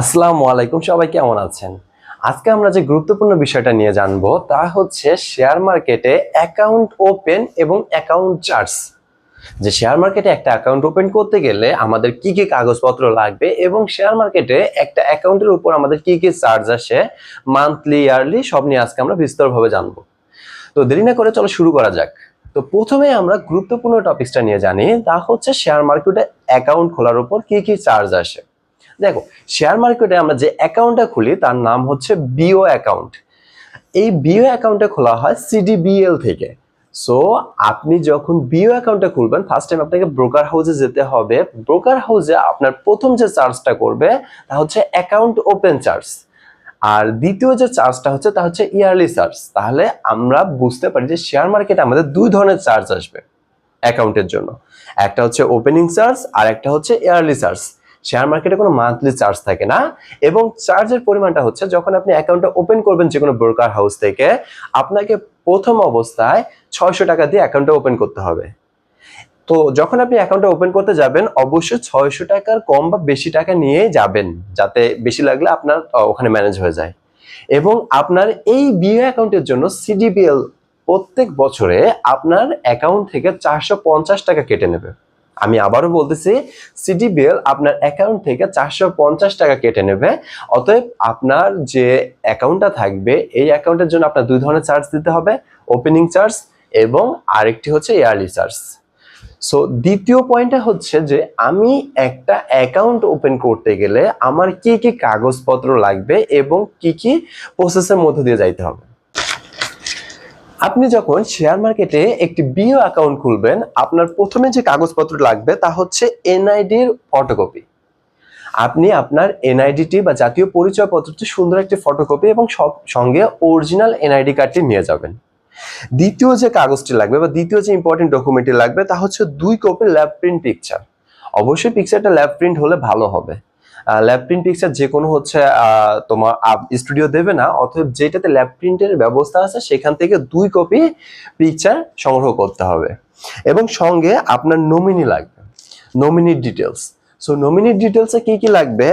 আসসালামু আলাইকুম, সবাই কেমন আছেন? আজকে আমরা যে গুরুত্বপূর্ণ বিষয়টা নিয়ে জানব তা হচ্ছে শেয়ার মার্কেটে অ্যাকাউন্ট ওপেন এবং অ্যাকাউন্ট চার্জ। যে শেয়ার মার্কেটে একটা অ্যাকাউন্ট ওপেন করতে গেলে আমাদের কি কি কাগজপত্র লাগবে এবং শেয়ার মার্কেটে একটা অ্যাকাউন্টের উপর আমাদের কি কি চার্জ আসে, মান্থলি, ইয়ারলি, সব নিয়ে আজকে আমরা বিস্তরভাবে জানব। তো দেরি না করে চলো শুরু করা যাক। তো প্রথমে আমরা গুরুত্বপূর্ণ টপিকসটা নিয়ে জানি, তা হচ্ছে শেয়ার মার্কেটে অ্যাকাউন্ট খোলার উপর কি কি চার্জ আসে। দেখো শেয়ার মার্কেটে আমরা যে অ্যাকাউন্টটা খুলি, তার নাম হচ্ছে বিও অ্যাকাউন্ট এই বিও অ্যাকাউন্টটা খোলা হয় সিডিবিএল থেকে। সো আপনি যখন বিও অ্যাকাউন্টটা খুলবেন ফার্স্ট টাইম আপনাকে ব্রোকার হাউসে যেতে হবে। ব্রোকার হাউসে আপনার প্রথম যে চার্জটা করবে, তা হচ্ছে অ্যাকাউন্ট ওপেন চার্জ আর দ্বিতীয় যে চার্জটা হচ্ছে, তা হচ্ছে ইয়ারলি চার্জ তাহলে আমরা বুঝতে পারি যে শেয়ার মার্কেটে আমাদের দুই ধরনের চার্জ আসবে অ্যাকাউন্টের জন্য। একটা হচ্ছে ওপেনিং চার্জ আর একটা হচ্ছে ইয়ারলি চার্জ শেয়ার মার্কেটে কোনো মান্থলি চার্জ থাকে না। এবং চার্জের পরিমাণটা হচ্ছে যখন আপনি অ্যাকাউন্টটা ওপেন করবেন যে কোনো ব্রোকার হাউস থেকে, আপনাকে প্রথম অবস্থায় ছয়শো টাকা দিয়ে অ্যাকাউন্টটা ওপেন করতে হবে। তো যখন আপনি অ্যাকাউন্টটা ওপেন করতে যাবেন, অবশ্যই ছয়শো টাকার কম বা বেশি টাকা নিয়ে যাবেন, যাতে বেশি লাগলে আপনার ওখানে ম্যানেজ হয়ে যায়। এবং আপনার এই বিয়ে অ্যাকাউন্টের জন্য সিডিবিএল প্রত্যেক বছরে আপনার অ্যাকাউন্ট থেকে চারশো পঞ্চাশ টাকা কেটে নেবে। আমি আবারও বলতেছি সিডিবিএল আপনার অ্যাকাউন্ট থেকে চারশো পঞ্চাশ টাকা কেটে নেবে। অতএব আপনার যে অ্যাকাউন্টটা থাকবে, এই অ্যাকাউন্টের জন্য আপনার দুই ধরনের চার্জ দিতে হবে ওপেনিং চার্জ এবং আরেকটি হচ্ছে ইয়ারলি চার্জ সো দ্বিতীয় পয়েন্টটা হচ্ছে যে, আমি একটা অ্যাকাউন্ট ওপেন করতে গেলে আমার কি কি কাগজপত্র লাগবে এবং কি কি প্রসেসের মধ্যে দিয়ে যাইতে হবে। আপনি যখন শেয়ার মার্কেটে একটি বিও অ্যাকাউন্ট খুলবেন, আপনার প্রথমে যে কাগজপত্র লাগবে তা হচ্ছে এনআইডির ফটোকপি আপনি আপনার এনআইডিটি বা জাতীয় পরিচয়পত্রটি সুন্দর একটি ফটোকপি এবং সব সঙ্গে অরিজিনাল এনআইডি কার্ডটি নিয়ে যাবেন। দ্বিতীয় যে কাগজটি লাগবে বা দ্বিতীয় যে ইম্পর্টেন্ট ডকুমেন্টটি লাগবে তা হচ্ছে দুই কপি ল্যাব প্রিন্ট পিকচার অবশ্যই পিকচারটা ল্যাব প্রিন্ট হলে ভালো হবে। ল্যাব প্রিন্ট পিকচার যে কোনো হচ্ছে তোমার স্টুডিও দেবে না অথবা যেটাতে ল্যাব প্রিন্টের ব্যবস্থা আছে, সেখান থেকে দুই কপি পিকচার সংগ্রহ করতে হবে। এবং সঙ্গে আপনার নমিনি লাগবে নমিনির ডিটেলস সো নমিনির ডিটেলসে কি কি লাগবে?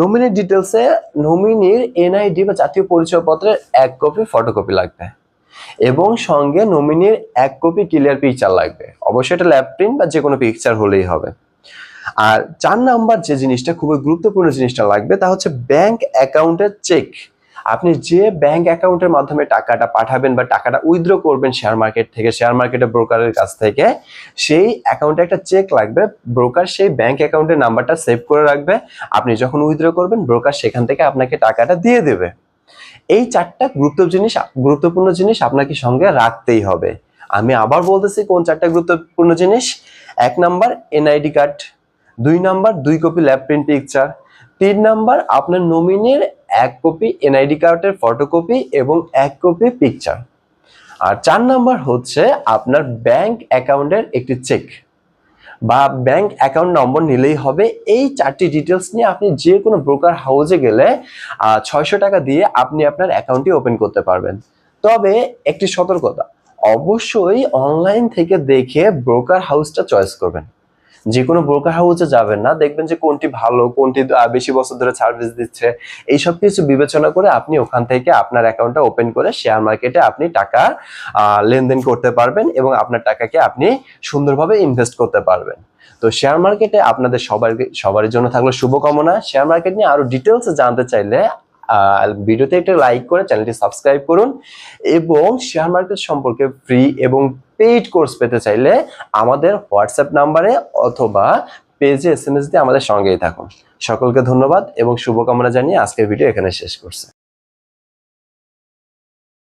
নমিনির ডিটেলসে নমিনির এনআইডি বা জাতীয় পরিচয়পত্রের এক কপি ফটোকপি লাগবে। এবং সঙ্গে নমিনির এক কপি ক্লিয়ার পিকচার লাগবে। অবশ্যই এটা ল্যাব প্রিন্ট বা যে কোনো পিকচার হলেই হবে। আর চার নাম্বার যে জিনিসটা, খুবই গুরুত্বপূর্ণ জিনিসটা লাগবে, তা হচ্ছে ব্যাংক অ্যাকাউন্টের চেক আপনি যে ব্যাংক অ্যাকাউন্টের মাধ্যমে টাকাটা পাঠাবেন বা টাকাটা উইথড্র করবেন শেয়ার মার্কেট থেকে শেয়ার মার্কেটের ব্রোকারের কাছ থেকে, সেই অ্যাকাউন্টে একটা চেক লাগবে। ব্রোকার সেই ব্যাংক অ্যাকাউন্টের নাম্বারটা সেভ করে রাখবে। আপনি যখন উইথড্র করবেন ব্রোকার সেখান থেকে আপনাকে টাকাটা দিয়ে দেবে। এই চারটা গুরুত্ব জিনিস, গুরুত্বপূর্ণ জিনিস আপনাকে সঙ্গে রাখতেই হবে। আমি আবার বলতেছি কোন চারটা গুরুত্বপূর্ণ জিনিস? এক নাম্বার এনআইডি কার্ড দুই নাম্বার, দুই কপি ল্যাব প্রিন্ট পিকচার তিন নাম্বার, আপনার নমিনির এক কপি এনআইডি কার্ডের ফটোকপি এবং এক কপি পিকচার আর চার নাম্বার হচ্ছে আপনার ব্যাংক অ্যাকাউন্টের একটি চেক বা ব্যাংক অ্যাকাউন্ট নম্বর নিলেই হবে। এই চারটি ডিটেলস নিয়ে আপনি যে কোনো ব্রোকার হাউসে গেলে ছয়শো টাকা দিয়ে আপনি আপনার অ্যাকাউন্টটি ওপেন করতে পারবেন। তবে একটি সতর্কতা, অবশ্যই অনলাইন থেকে দেখে ব্রোকার হাউসটা চয়েস করবেন। যে কোনো ব্রোকার হাউসে যাবেন না, দেখবেন যে কোনটি ভালো, কোনটি বেশি বছর ধরে সার্ভিস দিচ্ছে। এইসব কিছু বিবেচনা করে আপনি ওখান থেকে আপনার অ্যাকাউন্টটা ওপেন করে শেয়ার মার্কেটে আপনি টাকা লেনদেন করতে পারবেন এবং আপনার টাকাকে আপনি সুন্দরভাবে ইনভেস্ট করতে পারবেন। তো শেয়ার মার্কেটে আপনাদের সবার সবার জন্য থাকল শুভকামনা। শেয়ার মার্কেট নিয়ে আরও ডিটেলস জানতে চাইলে ভিডিওতে একটা লাইক করে চ্যানেলটি সাবস্ক্রাইব করুন এবং শেয়ার মার্কেট সম্পর্কে ফ্রি এবং পেইড কোর্স পেতে চাইলে আমাদের হোয়াটসঅ্যাপ নাম্বারে অথবা পেজে এস এম এস দিয়ে আমাদের সঙ্গেই থাকুন। সকলকে ধন্যবাদ এবং শুভকামনা জানিয়ে আজকের ভিডিও এখানে শেষ করছে।